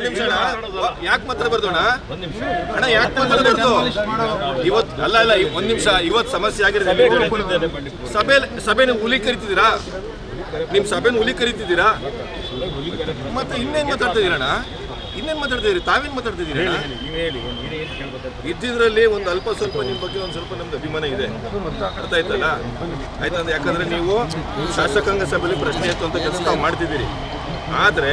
ಒಂದ್ ನಿಮಿಷ ಯಾಕೆ ಮಾತ್ರ ಅಣ್ಣ? ಅಣ್ಣ ಯಾಕೆ ಮಾತಾಡಬಾರ್ದು ಇವತ್ ಅಲ್ಲ ಅಲ್ಲ ಇವ್- ಒಂದ್ ನಿಮಿಷ. ಇವತ್ ಸಮಸ್ಯೆ ಆಗಿರೋದು ಸಭೆ ಸಭೆನ ಹುಲಿ ಕರಿತಿದ್ದೀರಾ? ನಿಮ್ ಸಭೆನ ಹುಲಿ ಕರಿತಿದ್ದೀರಾ? ಮತ್ತೆ ಇನ್ನೇನ್ ಮಾತಾಡ್ತಿದ್ದೀರಣ್ಣ ಇನ್ನೇನ್ ಮಾತಾಡ್ತಿದ್ದೀರಿ ತಾವೇನ್ ಮಾತಾಡ್ತಿದ್ದೀರಿ? ಇದ್ದಿದ್ರಲ್ಲಿ ಒಂದು ಅಲ್ಪ ಸ್ವಲ್ಪ ನಿಮ್ಮ ಬಗ್ಗೆ ಒಂದು ಸ್ವಲ್ಪ ನಮ್ದು ಅಭಿಮಾನ ಇದೆ. ಅರ್ಥ ಆಯ್ತಲ್ಲ? ಆಯ್ತಂದ್ರೆ ಯಾಕಂದ್ರೆ ನೀವು ಶಾಸಕಾಂಗ ಸಭೆಯಲ್ಲಿ ಪ್ರಶ್ನೆ ಎತ್ತುವಂತ ಕೆಲಸ ತಾವು ಮಾಡ್ತಿದ್ದೀರಿ. ಆದರೆ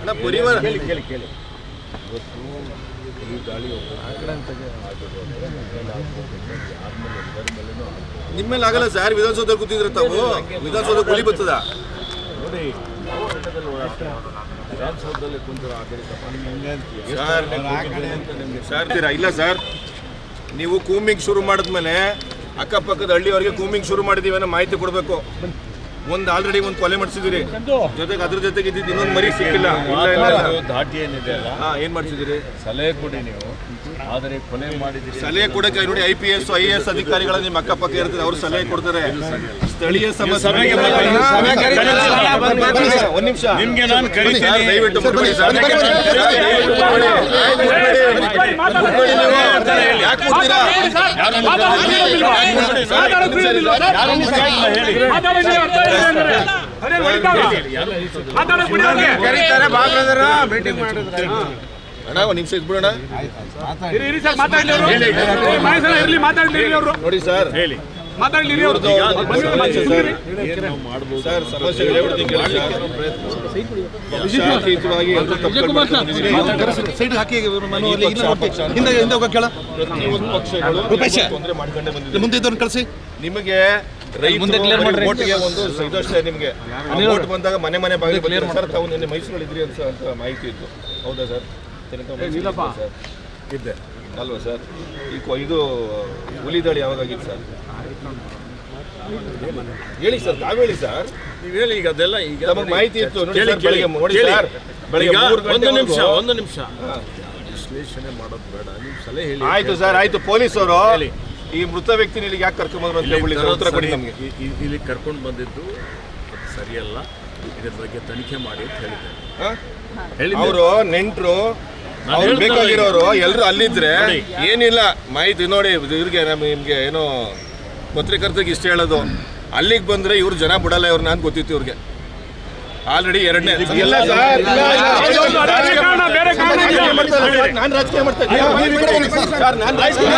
ಅಣ್ಣ ಪರಿವಾರ. ನಿಮ್ಮೇಲೆ ಆಗಲ್ಲ ಸರ್ ವಿಧಾನಸೌಧ ಕೂತಿದ್ರೆ ತಾವು. ವಿಧಾನಸೌಧ ಗುಳಿ ಬರ್ತದ. ತೀರಾ ಇಲ್ಲ ಸರ್. ನೀವು ಕೂಮಿಂಗ್ ಶುರು ಮಾಡಿದ್ಮೇಲೆ ಅಕ್ಕಪಕ್ಕದ ಹಳ್ಳಿಯವರಿಗೆ ಕೂಮಿಂಗ್ ಶುರು ಮಾಡಿದೀವಿ ಅನ್ನೋ ಮಾಹಿತಿ ಕೊಡಬೇಕು. ಒಂದು ಆಲ್ರೆಡಿ ಒಂದು ಕೊಲೆ ಮಾಡಿಸಿದಿರಿ ಜೊತೆಗೆ ಅದ್ರ ಜೊತೆಗೆ ಇದ್ದಿದ್ದು ಇನ್ನೊಂದು ಮರಿ ಸಿಕ್ಕಿಲ್ಲ. ಧಾಟಿ ಏನಿದೆ ಅಲ್ಲ? ಹಾ ಏನ್ ಮಾಡಿಸಿದಿರಿ ಸಲಹೆ ಕೊಡಿ ನೀವು. ಆದರೆ ಕೊಲೆ ಮಾಡಿದಿರಿ ಸಲಹೆ ಕೊಡಕ್ಕೆ ನೋಡಿ I P S I A S ಅಧಿಕಾರಿಗಳ ನಿಮ್ಮ ಅಕ್ಕಪಕ್ಕ ಇರ್ತಾರೆ ಅವರು ಸಲಹೆ ಕೊಡ್ತಾರೆ. ಸ್ಥಳೀಯ ಸಮಸ್ಯೆ ಒಂದ್ ನಿಮಿಷ ನಿಮ್ಗೆ ನಾನು ಕರಿತೀನಿ ದಯವಿಟ್ಟು. ಮುಟ್ಬೇಡಿ ನೀವು. ಯಾಕೆ ಮುಟ್ತೀರಾ? ಅಣ್ಣ ಒಂದು ನಿಮಿಷ ಇದ್ಬಿಡೋಣ ನೋಡಿ ಸರ್ ಹೇಳಿ ಮುಂದೆ ಇದ್ದವ್ರನ್ನ ಕಳಿಸಿ ನಿಮಗೆ ರೈತರು ಓಟಿಗೆ ಒಂದು ಇದಷ್ಟೇ ನಿಮಗೆ ಓಟ್ ಬಂದಾಗ ಮನೆ ಮನೆ ಬಾಗಿಲು ಕ್ಲಿಯರ್ ಸರ್ ತಾವು ನಿನ್ನೆ ಮೈಸೂರಲ್ಲಿ ಇದ್ರಿ ಅಂತ ಅಂತ ಮಾಹಿತಿ ಇತ್ತು ಹೌದಾ ಸರ್ ಸರ್ ಇದ್ದೆ ಅಲ್ವಾ ಸರ್ ಈ ಕೊ- ಇದು ಹುಲಿದಾಳಿ ಯಾವಾಗಾಗಿತ್ತು ಸರ್ ಹೇಳಿ ಸರ್ ತಾವು ಹೇಳಿ ಸರ್. ನೀವು ಹೇಳಿ ಈಗ ಅದೆಲ್ಲ ಈಗ ನಮಗೆ ಮಾಹಿತಿ ಇತ್ತು ನೋಡಿ ಸರ್, ಬೆಳಿಗ್ಗೆ ನೋಡಿ ಸರ್ ಬೆಳಿಗ್ಗೆ ಈಗ ಮೂರು ಒಂದು ನಿಮಿಷ ಒಂದು ನಿಮಿಷ. ವಿಶ್ಲೇಷಣೆ ಮಾಡೋದು ಬೇಡ ನೀವು ಸಲಹೆ ಹೇಳಿ. ಆಯ್ತು ಸರ್ ಆಯ್ತು. ಪೊಲೀಸ್ ಅವರು ಹೇಳಿ. ಈ ಮೃತ ವ್ಯಕ್ತಿನ ಇಲ್ಲಿಗೆ ಯಾಕೆ ಕರ್ಕೊಂಡ್ಬಂದ್ರು ಅಂತ ಹೇಳಿ ಸರ್, ಉತ್ತರ ಕೊಡಿ ನಮಗೆ. ಇ- ಇ- ಇಲ್ಲಿ ಕರ್ಕೊಂಡು ಬಂದಿದ್ದು ಅದು ಸರಿಯಲ್ಲ. ಇದ್ರ ಬಗ್ಗೆ ತನಿಖೆ ಮಾಡಿ ಅಂತ ಹೇಳಿದ್ದಾರೆ. ಹೇಳಿದ್ದೆ. ಅವರು ನೆಂಟರು ನಾನು ಅವ್ರು ಹೇಳ್ತಾ ಬೇಕಾಗಿರೋರು ಎಲ್ಲರೂ ಅಲ್ಲಿದ್ರೆ ನೋಡಿ. ಏನಿಲ್ಲ. ಮಾಹಿತಿ ನೋಡಿ ಇವ್ರಿಗೆ ನಮ್ಗೆ ನಿಮ್ಗೆ ಏನೋ ಪತ್ರಕರ್ತರಿಗೆ ಇಷ್ಟ ಹೇಳೋದು ಅಲ್ಲಿಗೆ ಬಂದ್ರೆ ಇವ್ರು ಜನ ಬಿಡಲ್ಲ ಇವ್ರನ್ನ ಅಂತ ಗೊತ್ತಿತ್ತು ಇವ್ರಿಗೆ ಆಲ್ರೆಡಿ ಎರಡನೇ ನಾನು ರಾಜಕೀಯ ಮಾಡ್ತಾ ಇದ್ದೀನಿ. ಸರ್ ನಾನು ರಾಜಕೀಯ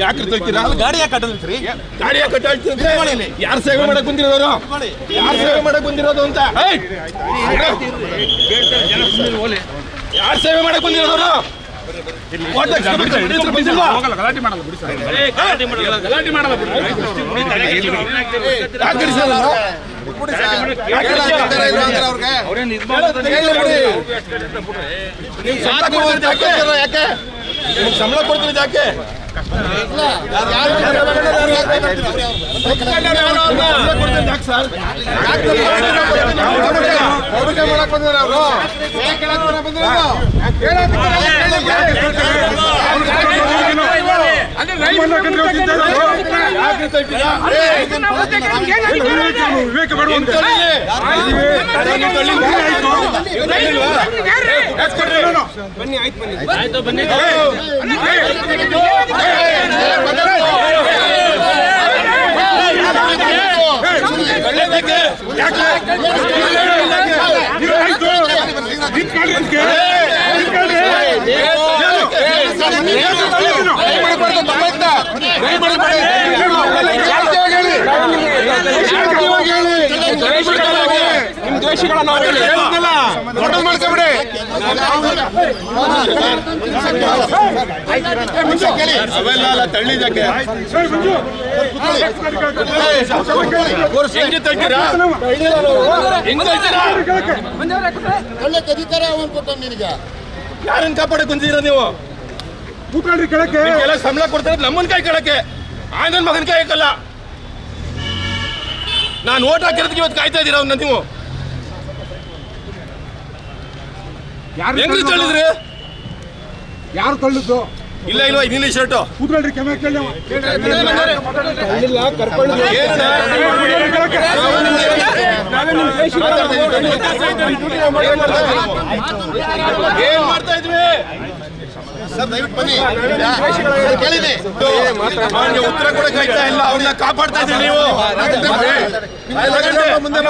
ಯಾಕೆ ತಳ್ತೀರಾ ಗಾಡಿ ಯಾಕೆ ಅಡ್ಡಲ್ತ್ರಿ ಗಾಡಿ ಯಾಕೆ ಕಟ್ಟಾಳ್ತೀನಿ ಯಾರು ಸೇವೆ ಮಾಡಕ್ ಬಂದಿರೋರು ಯಾರು ಸೇವೆ ಮಾಡಕ್ ಬಂದಿರೋದು ಅಂತ ಯಾರು ಸೇವೆ ಮಾಡಕ್ ಬಂದಿರೋರು ಓಟ್ ಹಾಕ್ಸ್ಕೊಂಡ್ಬಿಟ್ಟು ಹಿಡಿದ್ರು ಬಂದಿಲ್ವಾ? ಯಾಕ್ ನಿಮ್ಗೆ ಸಂಬಳ ಕೊಡ್ತೀರಿ ಯಾಕೆ ಹೂಡಿಕೆ ಮಾಡಕ್ ಬಂದಿದ್ದಾರೆ ಅವರು ವಿವೇಕ ಬನ್ನಿ ಆಯ್ತು ಬನ್ನಿ ನಿಮ್ ದ್ವೇಷಿಗಳ ನಾವು ಹೇಳಿ ಅವೆಲ್ಲ ತಳ್ಳಿದಕ್ಕೆ ಯಾರನ್ನ ನೀವು ಕೂತ್ಕೊಂಡ್ರಿ ಎಲ್ಲ ಸಂಬಳ ಕೊಡ್ತಾರೆ ನಮ್ಮನ್ ಕೈ ಕೆಳಕ್ಕೆ ಆಯ್ದನ್ ಮಗನ್ ಕೈ ಹಾಕಲ್ಲ ನಾನು ಓಟ್ ಹಾಕಿರೋದಕ್ಕೆ ಇವತ್ತು ಕಾಯ್ತಾ ಇದ್ದೀರಾ ಅವ್ನ ನೀವು ಯಾರು ಹೆಂಗ್ರಿ ತಳ್ಳಿದ್ರಿ? ಯಾರು ತಳ್ಳಿದ್ದು? ಇಲ್ಲ ಇಲ್ವಾ ಇದಿಲ್ಲ ಶರ್ಟು ಕೂತ್ಕೊಳ್ರಿ ಕೆಮ್ಮೆ ಕೇಳಿ ಏನ್ ಮಾಡ್ತಾ ಇದ್ವಿ? ಸರ್ ದಯವಿಟ್ಟು ಬನ್ನಿ. ಅವ್ನಿಗೆ ಉತ್ತರ ಕೂಡ ಆಯ್ತಾ ಇಲ್ಲ. ಅವ್ರನ್ನ ಕಾಪಾಡ್ತಾ ಇದ್ರಿ ನೀವು. ಮುಂದೆ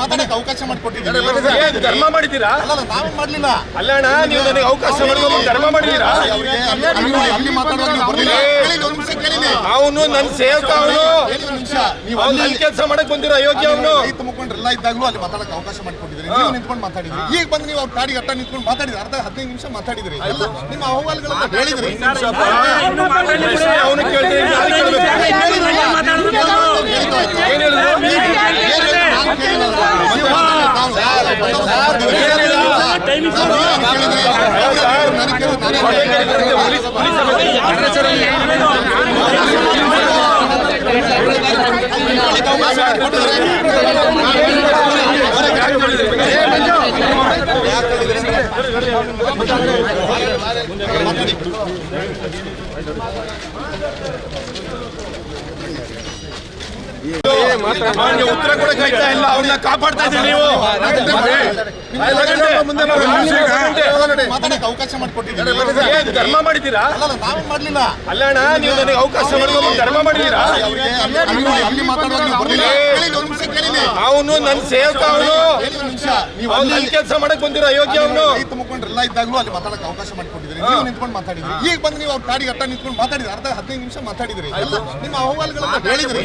ಮಾತಾಡಕ್ಕೆ ಅವಕಾಶ ಮಾಡಿಕೊಟ್ಟಿದ್ದೀರಿ. ಧರ್ಮ ಮಾಡಿದ್ದೀರಾ? ಅಲ್ಲ ನಾವು ಮಾಡ್ಲಿಲ್ಲ. ಅಲ್ಲ ಅಣ್ಣ ನೀವು ನನಗೆ ಅವಕಾಶ ಮಾಡ್ಕೊಂಡು ಧರ್ಮ ಮಾಡಿದ್ದೀರಾ? ಅವನು ನನ್ನ ಸೇವಕ ಅವನು. ನಿಮಿಷ. ನೀವು ಅವ್ನು ನನ್ನ ಕೆಲಸ ಮಾಡಕ್ ಬಂದಿರೋ ಅಯೋಗ್ಯ ಅವನು. ರೈತ ಮುಖಂಡರೆಲ್ಲ ಇದ್ದಾಗಲೂ ಅಲ್ಲಿ ಮಾತಾಡಕ್ಕೆ ಅವಕಾಶ ಮಾಡಿಕೊಟ್ಟಿದ್ರಿ ನೀವು ನಿಂತ್ಕೊಂಡು ಮಾತಾಡಿದ್ರಿ ಈಗ ಬಂದು ನೀವು ಅವ್ರ ಗಾಡಿ ಅಟ್ಟ ನಿಂತ್ಕೊಂಡು ಮಾತಾಡಿದ್ರಿ ಅರ್ಧ ಹದಿನೈದು ನಿಮಿಷ ಮಾತಾಡಿದ್ರಿ ನಿಮ್ಮ ಅಹವಾಲುಗಳನ್ನ ಹೇಳಿದ್ರಿ ಅವನು ಕೇಳಿದ್ರೆ ನಾನು ಕೇಳ್ಬೇಕು. Thank you. ಉತ್ತರ ಕೊಡಕ್ಕೆ ಇಲ್ಲ ಅವ್ರನ್ನ ಕಾಪಾಡ್ತಾ ಇದ್ದೀನಿ ನೀವು. ಮಾತಾಡಕ್ಕೆ ಅವಕಾಶ ಮಾಡಿಕೊಟ್ಟಿದ್ದೀರಿ. ಏನ್ ಧರ್ಮ ಮಾಡಿದ್ದೀರಾ? ಅಲ್ಲ ನಾವು ಮಾಡ್ಲಿಲ್ಲ. ಅಲ್ಲ ಅಣ್ಣ ನೀವು ನನಗೆ ಅವಕಾಶ ಮಾಡ್ಕೊಂಡು ಧರ್ಮ ಮಾಡಿದ್ದೀರಾ? ಅವನು ನನ್ನ ಸೇವಕ ಅವನು. ಕೇಳಿ ನಿಮಿಷ. ನೀವು ಅಲ್ಲಿ ನನ್ನ ಕೆಲಸ ಮಾಡಕ್ ಬಂದಿರೋ ಅಯೋಗ್ಯ ಅವನು. ರೈತ ಮುಖಂಡರೆಲ್ಲ ಇದ್ದಾಗಲೂ ಅಲ್ಲಿ ಮಾತಾಡಕ್ಕೆ ಅವಕಾಶ ಮಾಡ್ಕೊಟ್ಟಿದ್ರಿ ನೀವು ನಿಂತ್ಕೊಂಡು ಮಾತಾಡಿದ್ರಿ. ಈಗ ಬಂದು ನೀವು ಅವ್ರ ಗಾಡಿ ಅಟ್ಟ ನಿಂತ್ಕೊಂಡು ಮಾತಾಡಿದ್ರಿ. ಅರ್ಧ ಹದಿನೈದು ನಿಮಿಷ ಮಾತಾಡಿದ್ರಿ. ನಿಮ್ಮ ಅಹವಾಲ್ಗಳನ್ನ ಹೇಳಿದ್ರಿ.